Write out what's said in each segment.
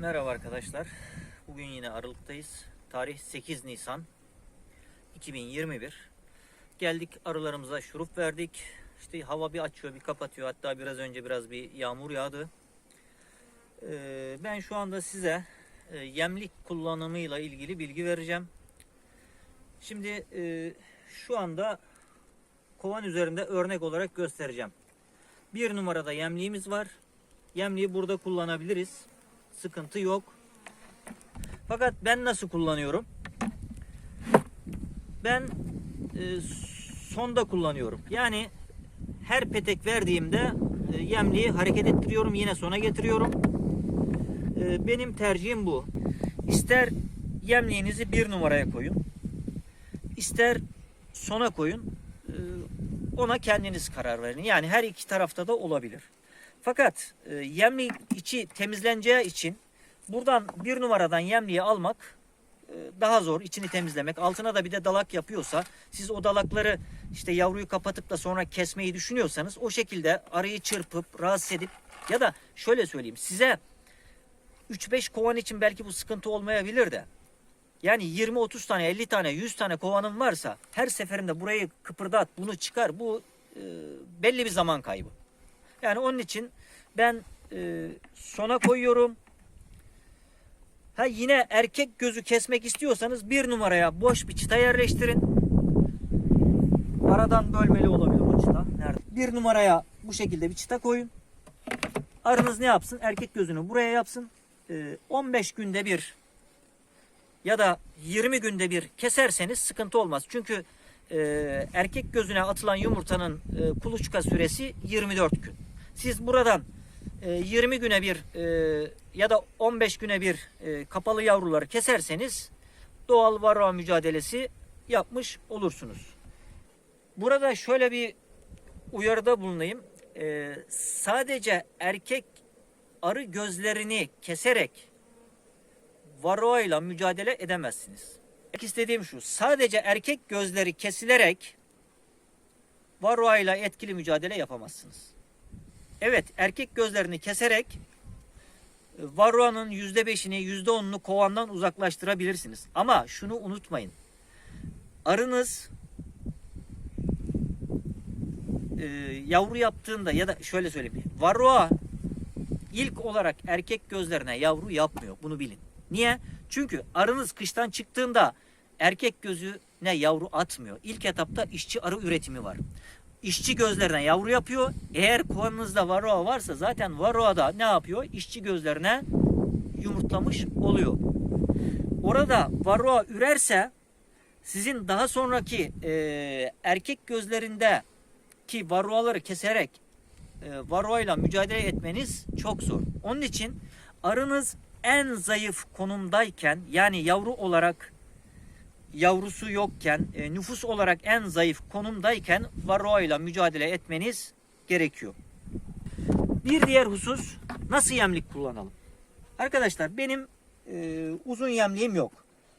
Merhaba arkadaşlar. Bugün yine Aralık'tayız. Tarih 8 Nisan 2021. Geldik arılarımıza şurup verdik. İşte hava bir açıyor bir kapatıyor. Hatta biraz önce biraz bir yağmur yağdı. Ee, ben şu anda size e, yemlik kullanımıyla ilgili bilgi vereceğim. Şimdi e, şu anda kovan üzerinde örnek olarak göstereceğim. Bir numarada yemliğimiz var. Yemliği burada kullanabiliriz. Sıkıntı yok. Fakat ben nasıl kullanıyorum? Ben e, sonda kullanıyorum. Yani her petek verdiğimde e, yemliği hareket ettiriyorum. Yine sona getiriyorum. E, benim tercihim bu. İster yemliğinizi bir numaraya koyun. ister sona koyun. E, ona kendiniz karar verin. Yani her iki tarafta da olabilir. Fakat e, yemliğin içi temizleneceği için buradan bir numaradan yemliği almak e, daha zor. içini temizlemek. Altına da bir de dalak yapıyorsa siz o dalakları işte yavruyu kapatıp da sonra kesmeyi düşünüyorsanız o şekilde arıyı çırpıp rahatsız edip ya da şöyle söyleyeyim size 3-5 kovan için belki bu sıkıntı olmayabilir de yani 20-30 tane, 50 tane, 100 tane kovanın varsa her seferinde burayı kıpırdat, bunu çıkar. Bu e, belli bir zaman kaybı. Yani onun için ben e, sona koyuyorum. Ha yine erkek gözü kesmek istiyorsanız bir numaraya boş bir çıta yerleştirin. Aradan bölmeli olabilir o çıta. Nerede? Bir numaraya bu şekilde bir çıta koyun. Arınız ne yapsın? Erkek gözünü buraya yapsın. E, 15 günde bir ya da 20 günde bir keserseniz sıkıntı olmaz. Çünkü e, erkek gözüne atılan yumurtanın e, kuluçka süresi 24 gün. Siz buradan e, 20 güne bir e, ya da 15 güne bir e, kapalı yavruları keserseniz doğal varroa mücadelesi yapmış olursunuz. Burada şöyle bir uyarıda bulunayım. E, sadece erkek arı gözlerini keserek varroa ile mücadele edemezsiniz. İstediğim şu. Sadece erkek gözleri kesilerek varroa ile etkili mücadele yapamazsınız. Evet erkek gözlerini keserek e, varroanın %5'ini %10'unu kovandan uzaklaştırabilirsiniz. Ama şunu unutmayın. Arınız e, yavru yaptığında ya da şöyle söyleyeyim. Varroa ilk olarak erkek gözlerine yavru yapmıyor. Bunu bilin. Niye? Çünkü arınız kıştan çıktığında erkek gözüne yavru atmıyor. İlk etapta işçi arı üretimi var. İşçi gözlerine yavru yapıyor. Eğer kovanınızda varroa varsa zaten varroa da ne yapıyor? İşçi gözlerine yumurtlamış oluyor. Orada varroa ürerse sizin daha sonraki e, erkek gözlerinde ki varroaları keserek e, varroa ile mücadele etmeniz çok zor. Onun için arınız en zayıf konumdayken yani yavru olarak yavrusu yokken e, nüfus olarak en zayıf konumdayken varroa ile mücadele etmeniz gerekiyor. Bir diğer husus nasıl yemlik kullanalım? Arkadaşlar benim e, uzun yemliğim yok.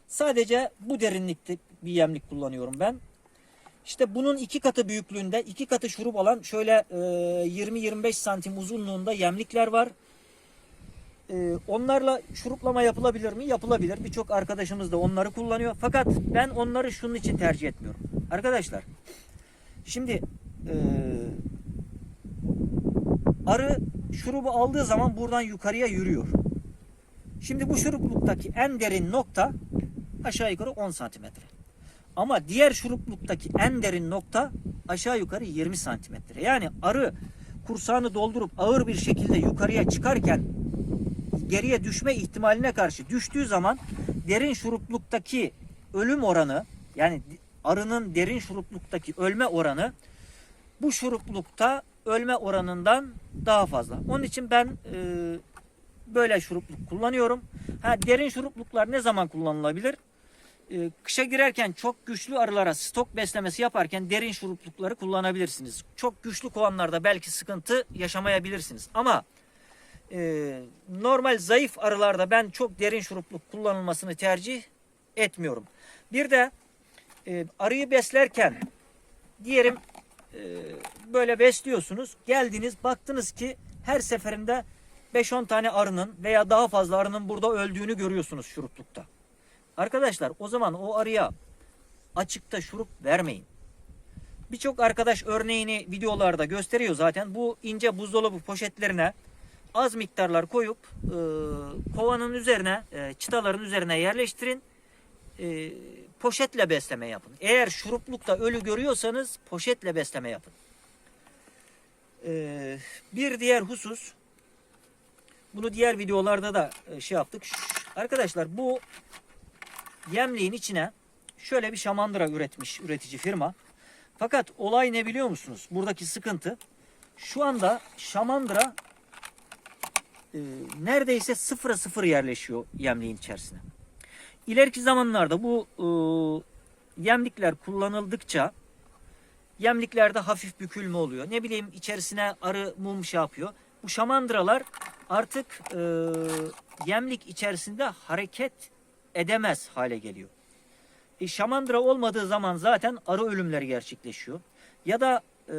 Sadece bu derinlikte bir yemlik kullanıyorum ben. İşte bunun iki katı büyüklüğünde iki katı şurup alan şöyle e, 20-25 santim uzunluğunda yemlikler var. Ee, onlarla şuruplama yapılabilir mi? Yapılabilir. Birçok arkadaşımız da onları kullanıyor. Fakat ben onları şunun için tercih etmiyorum. Arkadaşlar şimdi e, arı şurubu aldığı zaman buradan yukarıya yürüyor. Şimdi bu şurupluktaki en derin nokta aşağı yukarı 10 santimetre. Ama diğer şurupluktaki en derin nokta aşağı yukarı 20 santimetre. Yani arı kursağını doldurup ağır bir şekilde yukarıya çıkarken geriye düşme ihtimaline karşı düştüğü zaman derin şurupluktaki ölüm oranı yani arının derin şurupluktaki ölme oranı bu şuruplukta ölme oranından daha fazla. Onun için ben e, böyle şurupluk kullanıyorum. Ha derin şurupluklar ne zaman kullanılabilir? E, kışa girerken çok güçlü arılara stok beslemesi yaparken derin şuruplukları kullanabilirsiniz. Çok güçlü kovanlarda belki sıkıntı yaşamayabilirsiniz. Ama e, normal zayıf arılarda ben çok derin şurupluk kullanılmasını tercih etmiyorum. Bir de e, arıyı beslerken diyelim e, böyle besliyorsunuz. Geldiniz baktınız ki her seferinde 5-10 tane arının veya daha fazla arının burada öldüğünü görüyorsunuz şuruplukta. Arkadaşlar o zaman o arıya açıkta şurup vermeyin. Birçok arkadaş örneğini videolarda gösteriyor zaten. Bu ince buzdolabı poşetlerine az miktarlar koyup e, kovanın üzerine, e, çıtaların üzerine yerleştirin. E, poşetle besleme yapın. Eğer şuruplukta ölü görüyorsanız poşetle besleme yapın. E, bir diğer husus, bunu diğer videolarda da e, şey yaptık. Arkadaşlar bu yemliğin içine şöyle bir şamandıra üretmiş üretici firma. Fakat olay ne biliyor musunuz? Buradaki sıkıntı şu anda şamandıra e, neredeyse sıfıra sıfır yerleşiyor yemliğin içerisine. İleriki zamanlarda bu e, yemlikler kullanıldıkça yemliklerde hafif bükülme oluyor. Ne bileyim içerisine arı mum şey yapıyor. Bu şamandıralar artık e, yemlik içerisinde hareket edemez hale geliyor. E, şamandıra olmadığı zaman zaten arı ölümleri gerçekleşiyor. Ya da e,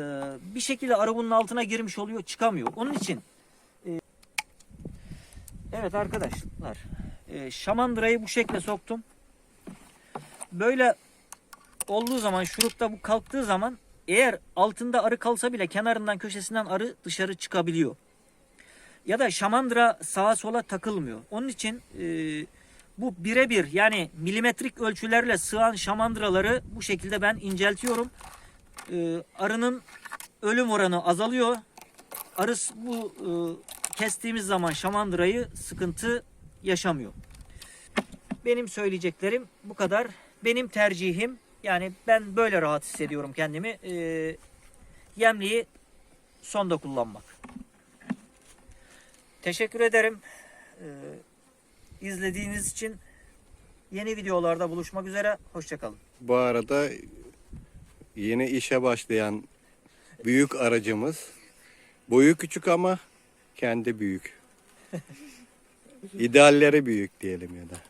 bir şekilde arı bunun altına girmiş oluyor çıkamıyor. Onun için evet arkadaşlar e, şamandırayı bu şekle soktum. Böyle olduğu zaman şurupta bu kalktığı zaman eğer altında arı kalsa bile kenarından köşesinden arı dışarı çıkabiliyor. Ya da şamandıra sağa sola takılmıyor. Onun için e, bu birebir yani milimetrik ölçülerle sığan şamandıraları bu şekilde ben inceltiyorum. E, arının ölüm oranı azalıyor. Arı bu e, kestiğimiz zaman şamandırayı sıkıntı yaşamıyor. Benim söyleyeceklerim bu kadar. Benim tercihim yani ben böyle rahat hissediyorum kendimi. E, yemliği sonda kullanmak. Teşekkür ederim. E, izlediğiniz için yeni videolarda buluşmak üzere. Hoşçakalın. Bu arada yeni işe başlayan büyük aracımız boyu küçük ama kendi büyük. İdealleri büyük diyelim ya da.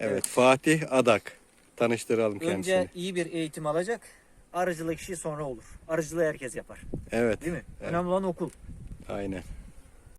Evet, Fatih Adak. Tanıştıralım kendisini. Önce iyi bir eğitim alacak. Arıcılık işi sonra olur. Arıcılığı herkes yapar. Evet, Değil mi? Evet. Önemli olan okul. aynen.